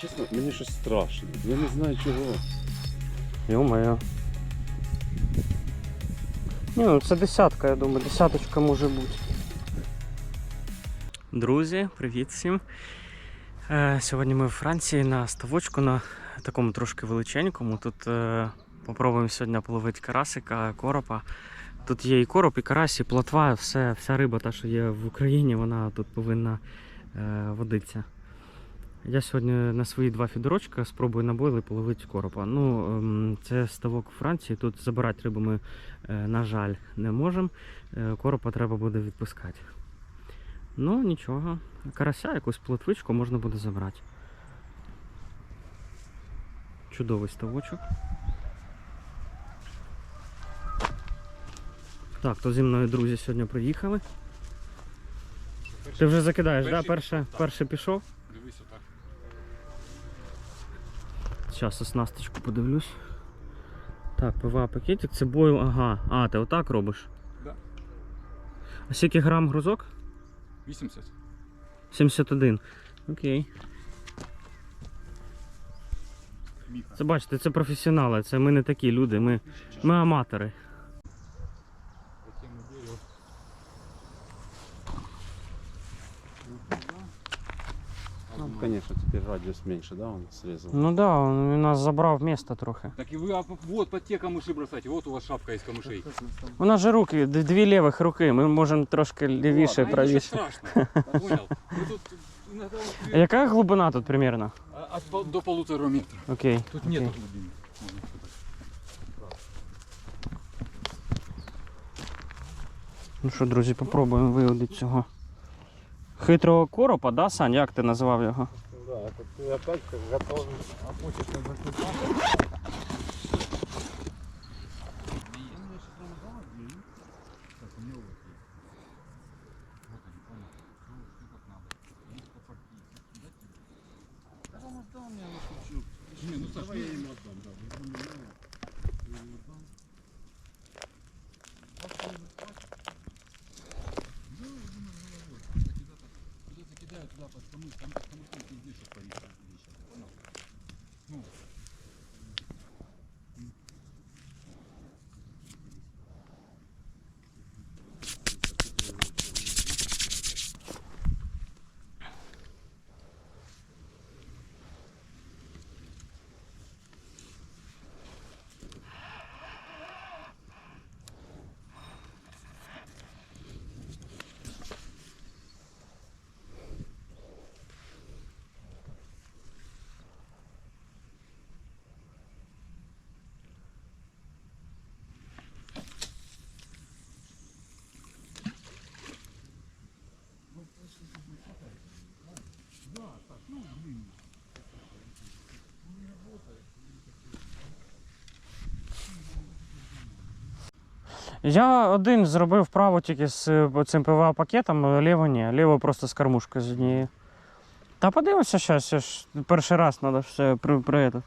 чесно, мені щось страшно. Я не знаю чого. Йо-моє. Ні, ну це десятка, я думаю, десяточка може бути. Друзі, привіт всім. Е, сьогодні ми в Франції на ставочку на такому трошки величенькому. Тут е, попробуємо сьогодні половити карасика, коропа. Тут є і короб, і карась, і плотва, все, вся риба, та, що є в Україні, вона тут повинна е, водитися. Я сьогодні на свої два фідорочка спробую на бойли половити коропа. Ну, ем, це ставок у Франції. Тут забирати рибу ми, е, на жаль, не можемо. Е, Коропа треба буде відпускати. Ну, нічого. Карася, якусь плотвичку можна буде забрати. Чудовий ставочок. Так, то зі мною друзі сьогодні приїхали. Ти вже закидаєш, так? Да? Перше, перше пішов. Дивись отак. Зараз оснасточку подивлюсь. Так, ПВА пакетик, це бойл, ага. А, ти отак робиш? Да. А скільки грам грузок? 80. 71. Окей. Це бачите, це професіонали, це ми не такі люди, ми, ми аматори. конечно, теперь радиус меньше, да, он срезал. Ну так, да, він у нас забрав місто трохи. Так и вы а, вот под те камыши бросайте, вот у вас шапка из камышей. У нас же руки, д- дві лівих руки, ми можемо трошки лівіше, Ладно, ничего правіше. страшного, понял? Вы тут иногда вот А яка глибина тут примерно? а- от пол- до полутора метра. Окей. Тут окей. нет глубины. Можно сказать. Ну що, друзі, попробуємо виводити цього. Хитрого коропа, да, Сань? Як ти називав його? Да, ты опять как готов. Не, ну Саш, Давай я ему отдам, да. Я один зробив право тільки з е, цим ПВА пакетом, а ліво ні. Ліво просто з кормушкою з однією. Та подивимося я ж перший раз треба все при, при, при,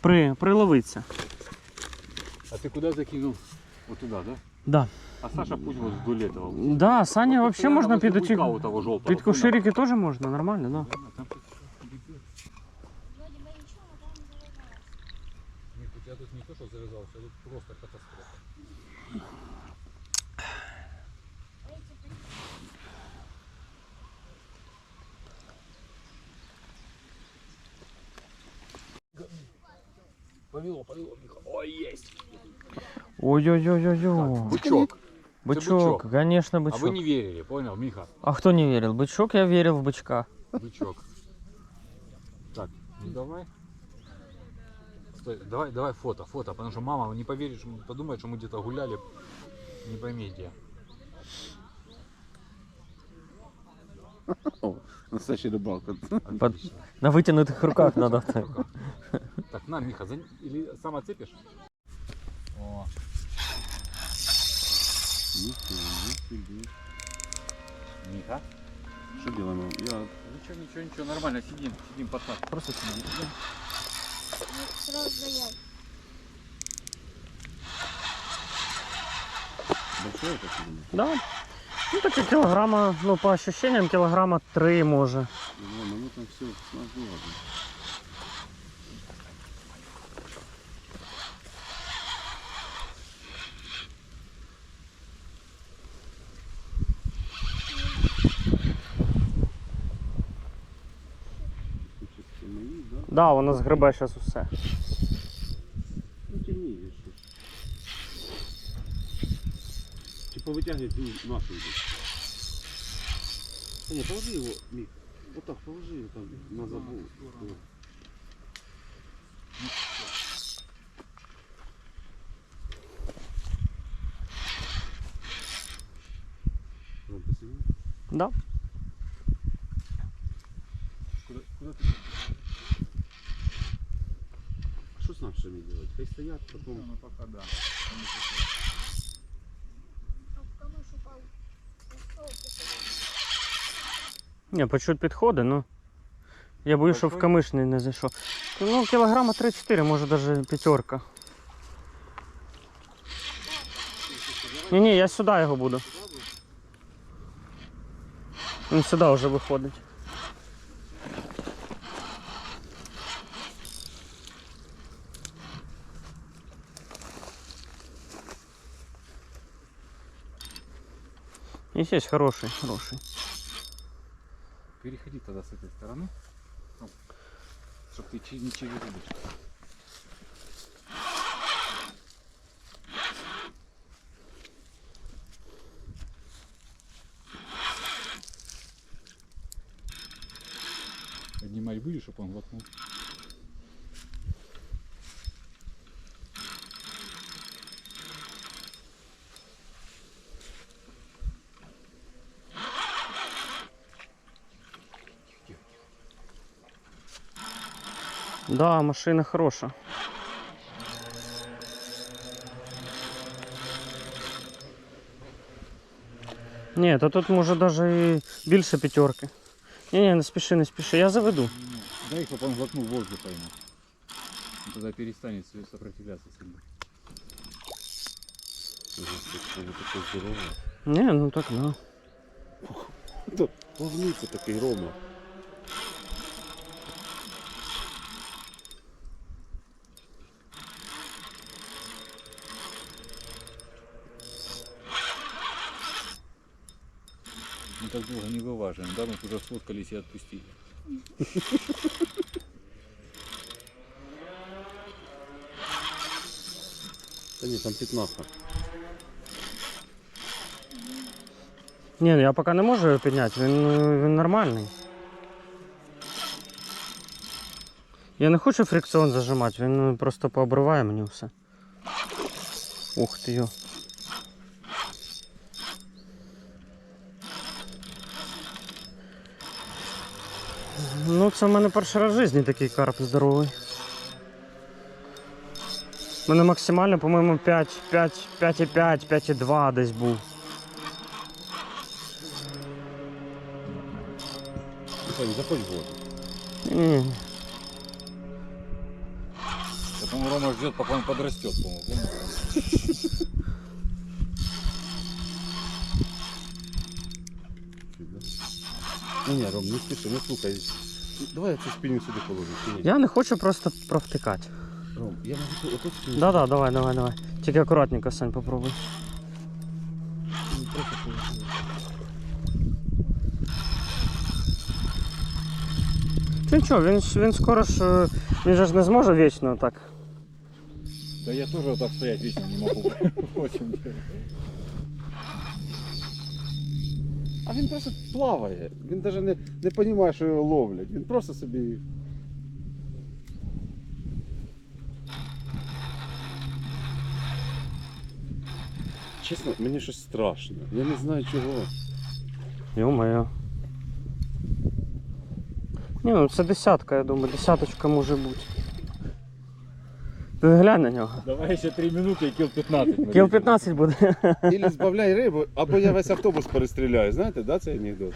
при, приловитися. а ты куда закинул? Вот туда, да? Да. А Саша пусть вот вдоль этого. Да, Саня взагалі можна під. Під куширики теж можна, нормально, да. То, что завязался, тут просто катастрофа. Повело, повело, Миха. Ой, есть. Ой-ой-ой-ой-ой. Бычок. Бычок, бычок. конечно, А вы бычок. не верили, понял, Миха? А кто не верил? Бычок, я верил в бычка. Бычок. Так, ну давай. Стой, давай, давай фото, фото, потому что мама не поверит, что- подумает, что мы где-то гуляли, не пойми где. О, настоящий рыбалка. Под- На вытянутых руках надо. Так, на, Миха, за... или сам отцепишь? О, Миха. Что делаем? Я Ничего, ничего, ничего, нормально, сидим, сидим, пацан. Просто сидим. Сразу заявку. Большое это? Да. Ну таке килограмма, ну по ощущениям килограмма три может. Ну, ну там все снабжено. Мої, да? Воно згребе зараз усе. Ну темніє що. Чи повитягує ту нашу йду? Та ні, положи його, Мік. Отак, положи його там на. Ром. Да. Стоят, потом... Ну пока да. Ні, по чуть підходить, ну. Я боюсь, щоб в Какой? камиш не, не зайшов. Ну, кілограма 3-4, може навіть п'ятерка. Ні, ні, я сюди його буду. Він сюди вже виходить. Есть, есть хороший, хороший. Переходи тогда с этой стороны. Ну, чтоб ты не через удочку. Поднимать будешь, чтобы он глотнул? Да, машина хороша. Ні, то тут може навіть і більше п'ятерки. Ні, ні, не спіши, не спіши, я заведу. Дай, чтобы он глотнул воздух поймал. Он тогда перестанет со- сопротивляться сильно. Ага, такой здоровый. Ні, ну так да. Да, повниться такий Рома. так долго не вываживаем, да? Мы уже сфоткались и отпустили. Та ні, там 15. Ні, ну я поки не можу його підняти, він, е, він нормальний. Я не хочу фрикціон зажимати, він е, просто пообриває мені все. Ух ти йо. Ну, це в мене перший раз в житті такий карп здоровий. У мене максимально, по-моєму, 5, 5, 5,5, 5,2 десь був. Сонь, заходь в воду. Я, по-моему, Рома ждет, пока он подрастет, по-моему. Ні, ні, Ром, не спіши, не слухай. Давай я цю спільню сюди положу. чи ні? Я не хочу просто провтикати. Ром, я можу тут отут спільню. Да-да, давай, давай, давай. Тільки акуратненько, Сань, попробуй. Просто положу. Чи нічого, він, ж- він скоро ж. е, Він же ж не зможе вічно так. Да я тоже так стоять вечно не могу. Очень. А він просто плаває. Він навіть не, не розуміє, що його ловлять. Він просто собі. Чесно, мені щось страшно. Я не знаю чого. Йо-моє. Ні, ну це десятка, я думаю, десяточка може бути. Ти глянь на нього. Давай еще 3 минуты и кил 15. Кіл 15 буде. Ілі збавляй рибу, або я весь автобус перестріляю. Знаєте, да, цей анекдот?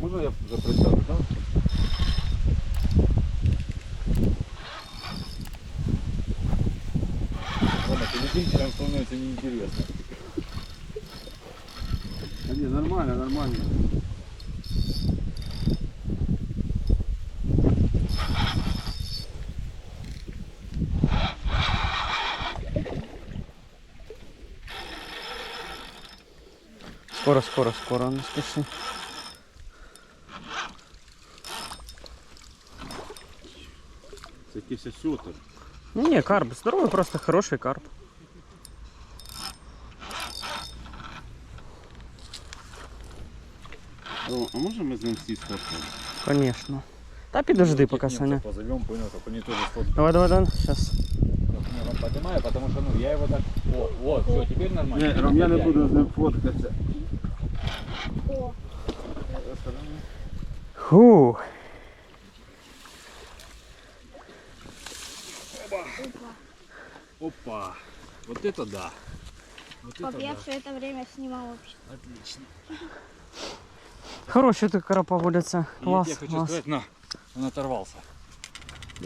Можна я вже присяду? Зрителям становится неинтересно. А ні, нормально, нормально. Скоро, скоро, скоро, не спіши. Це якийсь осьотер. Ні, ні, карп, здоровий, просто хороший карп. О, а може ми з ним всі сфоткаємо? Конечно. Та підожди, поки Саня. Позовем, понял, чтобы они тоже сфоткали. Давай, давай, давай, сейчас. Я вам поднимаю, потому что ну, я его так... О, вот, все, теперь нормально. Ні, Ром, я не буду з ним фоткатися. Фух. Опа. Вот это да. Вот это Пап, я да. все это время снимал вообще. Отлично. Хороші тут карапа водяться. И Клас, я хочу клас. сказать, на, он оторвался.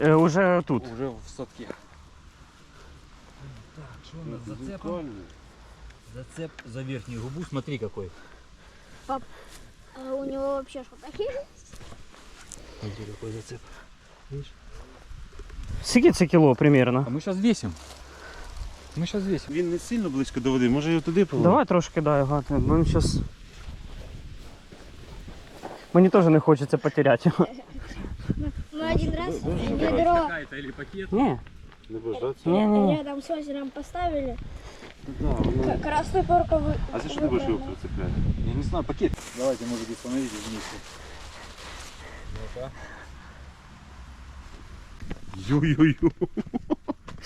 Е, уже тут. Уже в садке. Так, что у нас зацепом? Зацеп за верхнюю губу, смотри какой. А у него вообще что такие? Смотри какой зацеп. Скільки це кіло примерно? А мы сейчас весим. Мы сейчас весим. Він не сильно близько до води, може його туди положити? Давай трошки дай, гати, бо він щас... Мені теж не хочеться потеряти. Мы один раз ведро Какая-то или пакет. Ні, Не будеш, да? це? ні, ні, ні. рядом с озером поставили. Да, воно- К- Красную корку вы... А за що ти будеш його прицепляти? Я не знаю, пакет. Давайте, может быть, остановите вместе. Ну-ка. Ю-ю-ю.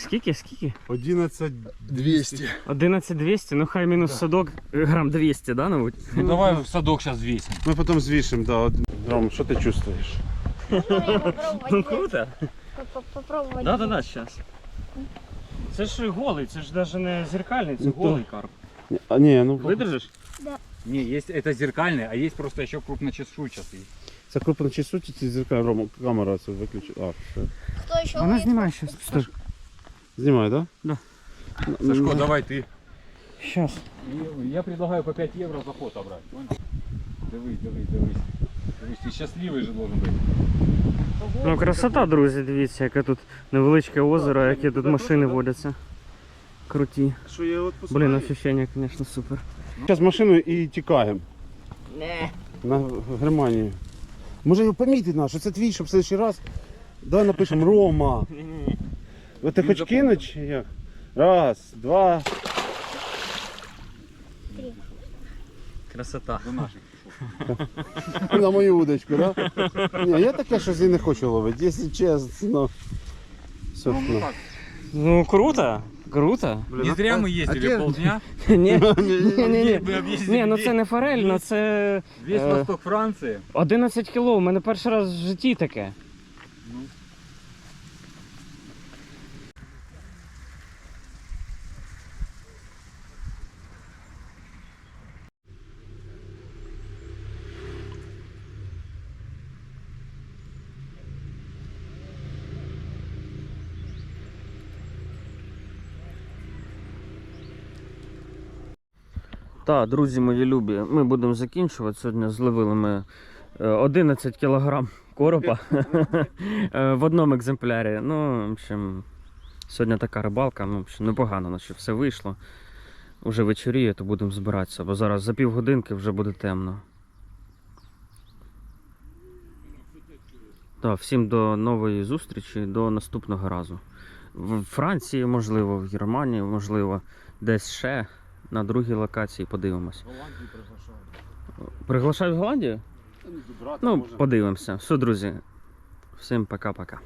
Скільки, скільки? 11 200. 11200, ну хай мінус садок, е, грам 200, да, мабуть? Ну давай в садок сейчас весим. Ми потім звішимо, да. од- Ром, що ти чувствуєш? Можно я попробовать? Ну круто. По- по- Попробовать. Да, да, да, зараз. Це ж голий, це ж навіть не зеркальний, це Ну, голий карп. А ні, ну Видержиш? Не, есть это зеркальный, а есть просто еще крупночешуйчатый. це крупно чи суті, ці зеркалі, Рома, камера це виключить. А, все. Кто еще Вона ловит? знімає щас. Знімай, да? Да. Сашко, давай ты. Щас. Я предлагаю по 5 евро за фото брать. Понял? Дивись, дивись, дивись. Дивись, ти щасливий же должен бути. Ну красота, друзі, дивіться, яке тут невеличке озеро, які тут машини водяться. Круті. Блін, ощущення, звісно, супер. Зараз машину і тікаємо. Не. На Германію. Може його помітити наш, що це твій, щоб в следующий раз. Давай напишемо Рома. Ви ти Він хоч запомнив. кинуть чи як? Раз, два. Красота. До наших. На мою удочку, да? Ні, я таке щось і не хочу ловити, якщо чесно. Все, Ну, ну. так. Ну круто, круто. Не зря мы ездили а те- полдня. Ні, ні, ні. Мы объездили Ні, ну весь- це не форель, ну це Весь Е. восток Франции. 11 кіло. У мене перший раз в житті таке. Так, друзі мої любі, ми будемо закінчувати. Сьогодні зловили ми е, 11 кілограм коропа е, в одному екземплярі. Ну, в общем, сьогодні така рибалка, ну, в общем, непогано, наче все вийшло. Уже вечоріє, то будемо збиратися, бо зараз за півгодинки вже буде темно. Так, всім до нової зустрічі, до наступного разу. В Франції, можливо, в Германії, можливо, десь ще на другій локації подивимось. Приглашають в Голландію? Ну, подивимося. Все, друзі. Всім пока-пока.